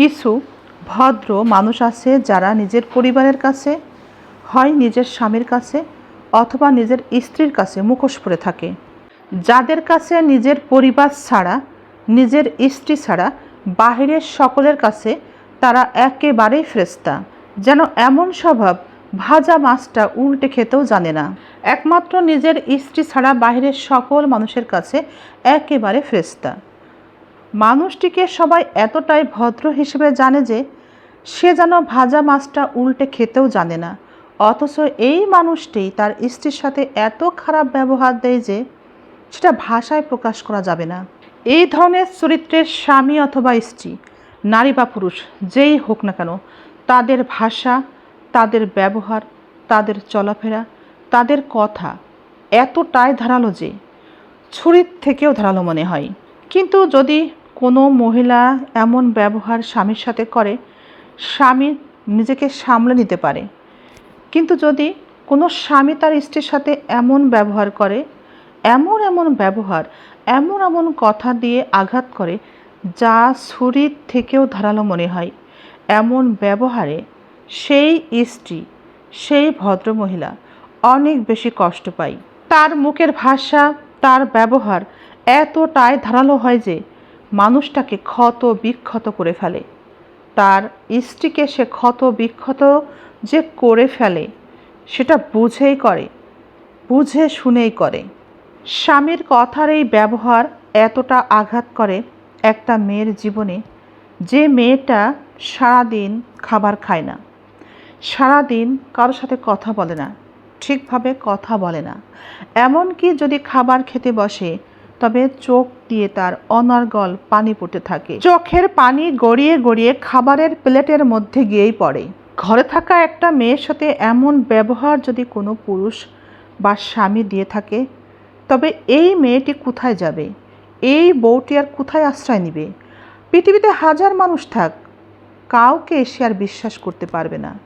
কিছু ভদ্র মানুষ আছে যারা নিজের পরিবারের কাছে হয় নিজের স্বামীর কাছে অথবা নিজের স্ত্রীর কাছে মুখোশ পরে থাকে। যাদের কাছে নিজের পরিবার ছাড়া, নিজের স্ত্রী ছাড়া, বাহিরের সকলের কাছে তারা একেবারেই ফ্রেস্তা। যেন এমন স্বভাব ভাজা মাছটা উল্টে খেতেও জানে না। একমাত্র নিজের স্ত্রী ছাড়া বাহিরের সকল মানুষের কাছে একেবারে ফ্রেস্তা। মানুষটিকে সবাই এতটাই ভদ্র হিসেবে জানে যে সে যেন ভাজা মাছটা উল্টে খেতেও জানে না। অথচ এই মানুষটি তার স্ত্রীর সাথে এত খারাপ ব্যবহার দেয় যে সেটা ভাষায় প্রকাশ করা যাবে না। এই ধরনের চরিত্রের স্বামী অথবা স্ত্রী, নারী বা পুরুষ, যেই হোক না কেন, তাদের ভাষা, তাদের ব্যবহার, তাদের চলাফেরা, তাদের কথা এতটাই ধারালো যে ছুরির থেকেও ধারালো মনে হয়। কিন্তু যদি কোনো মহিলা এমন ব্যবহার স্বামীর সাথে করে, স্বামী নিজেকে সামলে নিতে পারে। কিন্তু যদি কোনো স্বামী তার স্ত্রীর সাথে এমন ব্যবহার করে, এমন এমন ব্যবহার, এমন এমন কথা দিয়ে আঘাত করে, যা ছুরির থেকেও ধারালো মনে হয়, এমন ব্যবহারে সেই স্ত্রী, সেই ভদ্রমহিলা অনেক বেশি কষ্ট পায়। তার মুখের ভাষা, তার ব্যবহার এতটাই ধারালো হয় যে মানুষটাকে ক্ষত বিক্ষত করে ফেলে। তার স্ত্রীকে সে ক্ষত বিক্ষত যে করে ফেলে, সেটা বুঝেই করে, বুঝে শুনেই করে। স্বামীর কথার এই ব্যবহার এতটা আঘাত করে একটা মেয়ের জীবনে যে মেয়েটা সারাদিন খাবার খায় না, সারাদিন কারোর সাথে কথা বলে না, ঠিকভাবে কথা বলে না। এমনকি যদি খাবার খেতে বসে তবে চোখ দিয়ে তার অনর্গল পানি পড়তে থাকে। চোখের পানি গড়িয়ে গড়িয়ে খাবারের প্লেটের মধ্যে গিয়েই পড়ে। ঘরে থাকা একটা মেয়ের সাথে এমন ব্যবহার যদি কোনো পুরুষ বা স্বামী দিয়ে থাকে, তবে এই মেয়েটি কোথায় যাবে? এই বউটি আর কোথায় আশ্রয় নিবে? পৃথিবীতে হাজার মানুষ থাক, কাউকে সে আর বিশ্বাস করতে পারবে না।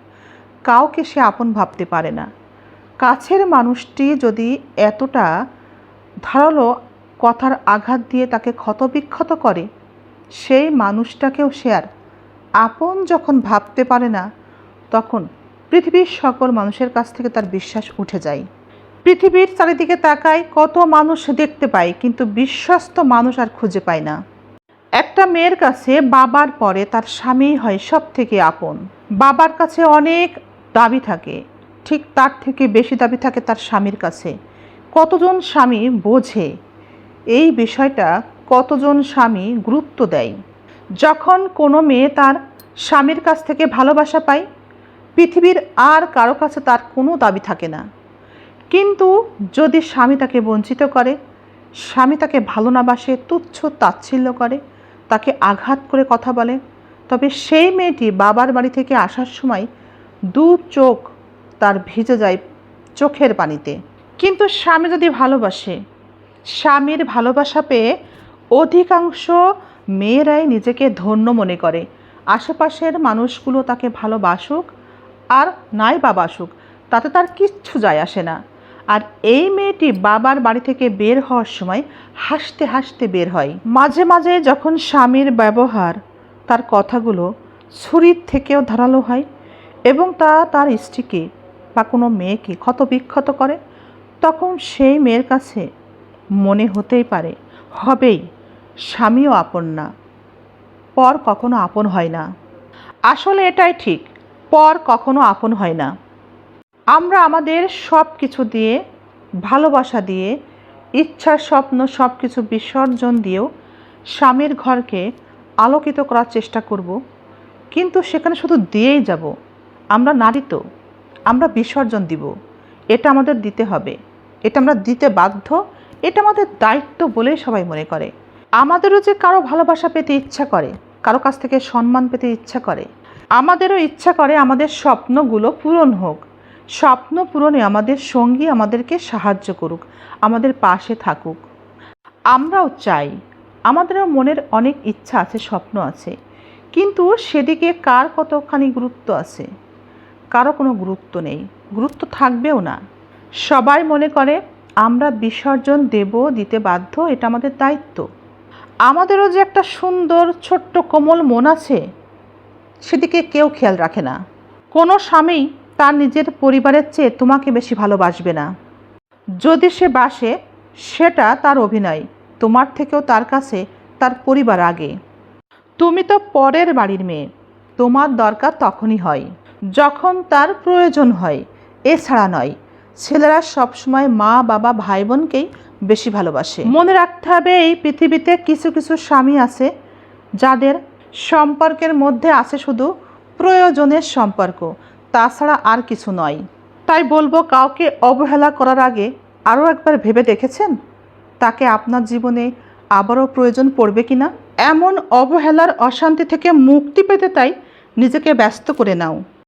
কাউকে সে আপন ভাবতে পারে না। কাছের মানুষটি যদি এতটা ধারালো কথার আঘাত দিয়ে তাকে ক্ষতবিক্ষত করে। সেই মানুষটাকেও সে আর আপন যখন ভাবতে পারে না, তখন পৃথিবীর সকল মানুষের কাছ থেকে তার বিশ্বাস উঠে যায়। পৃথিবীর চারিদিকে তাকায় কত মানুষ দেখতে পায়, কিন্তু বিশ্বস্ত মানুষ আর খুঁজে পায় না। একটা মেয়ের কাছে বাবার পরে তার স্বামী হয় সব থেকে আপন। বাবার কাছে অনেক দাবি থাকে, ঠিক তার থেকে বেশি দাবি থাকে তার স্বামীর কাছে। কতজন স্বামী বোঝে এই বিষয়টা কতজন স্বামী গুরুত্ব দেয়? যখন কোনো মেয়ে তার স্বামীর কাছ থেকে ভালোবাসা পায়, পৃথিবীর আর কারও কাছে তার কোনো দাবি থাকে না। কিন্তু যদি স্বামী তাকে বঞ্চিত করে, স্বামী তাকে ভালো না বাসে, তুচ্ছ তাচ্ছিল্য করে, তাকে আঘাত করে কথা বলে, তবে সেই মেয়েটি বাবার বাড়ি থেকে আসার সময় দু চোখ তার ভিজে যায় চোখের পানিতে। কিন্তু স্বামী যদি ভালোবাসে স্বামীর ভালোবাসা পেয়ে অধিকাংশ মেয়েরাই নিজেকে ধন্য মনে করে। আশেপাশের মানুষগুলো তাকে ভালোবাসুক আর নাই বা বাসুক, তাতে তার কিচ্ছু যায় আসে না। আর এই মেয়েটি বাবার বাড়ি থেকে বের হওয়ার সময় হাসতে হাসতে বের হয়। মাঝে মাঝে যখন স্বামীর ব্যবহার, তার কথাগুলো ছুরির থেকেও ধারালো হয় এবং তা তার স্ত্রীকে বা কোনো মেয়েকে ক্ষতবিক্ষত করে, তখন সেই মেয়ের কাছে মনে হতেই পারে, হবেই, স্বামীও আপন না। পর কখনো আপন হয় না। আসলে এটাই ঠিক, পর কখনো আপন হয় না। আমরা আমাদের সব কিছু দিয়ে, ভালোবাসা দিয়ে ইচ্ছা স্বপ্ন সব কিছু বিসর্জন দিয়েও স্বামীর ঘরকে আলোকিত করার চেষ্টা করব। কিন্তু সেখানে শুধু দিয়েই যাব। আমরা নারী তো, আমরা বিসর্জন দিব। এটা আমাদের দিতে হবে। এটা আমরা দিতে বাধ্য এটা আমাদের দায়িত্ব বলেই সবাই মনে করে। আমাদেরও যে কারও ভালোবাসা পেতে ইচ্ছা করে, কারও কাছ থেকে সম্মান পেতে ইচ্ছা করে, আমাদেরও ইচ্ছা করে আমাদের স্বপ্নগুলো পূরণ হোক। স্বপ্ন পূরণে আমাদের সঙ্গী আমাদেরকে সাহায্য করুক, আমাদের পাশে থাকুক। আমরাও চাই, আমাদেরও মনের অনেক ইচ্ছা আছে, স্বপ্ন আছে। কিন্তু সেদিকে কার কতখানি গুরুত্ব আছে? কারও কোনো গুরুত্ব নেই, গুরুত্ব থাকবেও না। সবাই মনে করে আমরা বিসর্জন দেব, দিতে বাধ্য, এটা আমাদের দায়িত্ব। আমাদেরও যে একটা সুন্দর, ছোট্ট, কোমল মন আছে, সেদিকে কেউ খেয়াল রাখে না। কোনো স্বামী তার নিজের পরিবারের চেয়ে তোমাকে বেশি ভালোবাসবে না। যদি সে বাসে, সেটা তার অভিনয়, তোমার থেকেও তার কাছে, তার পরিবার আগে। তুমি তো পরের বাড়ির মেয়ে, তোমার দরকার তখনই হয়, যখন তার প্রয়োজন হয়, এছাড়া নয়। ছেলেরা সবসময় মা, বাবা ভাই বোনকেই বেশি ভালোবাসে। মনে রাখতে হবে, এই পৃথিবীতে কিছু কিছু স্বামী আছে যাদের সম্পর্কের মধ্যে আছে শুধু প্রয়োজনের সম্পর্ক, তাছাড়া আর কিছু নয়। তাই বলব, কাউকে অবহেলা করার আগে আরও একবার ভেবে দেখেছেন? তাকে আপনার জীবনে আবারও প্রয়োজন পড়বে কি না? এমন অবহেলার অশান্তি থেকে মুক্তি পেতে তাই নিজেকে ব্যস্ত করে নাও।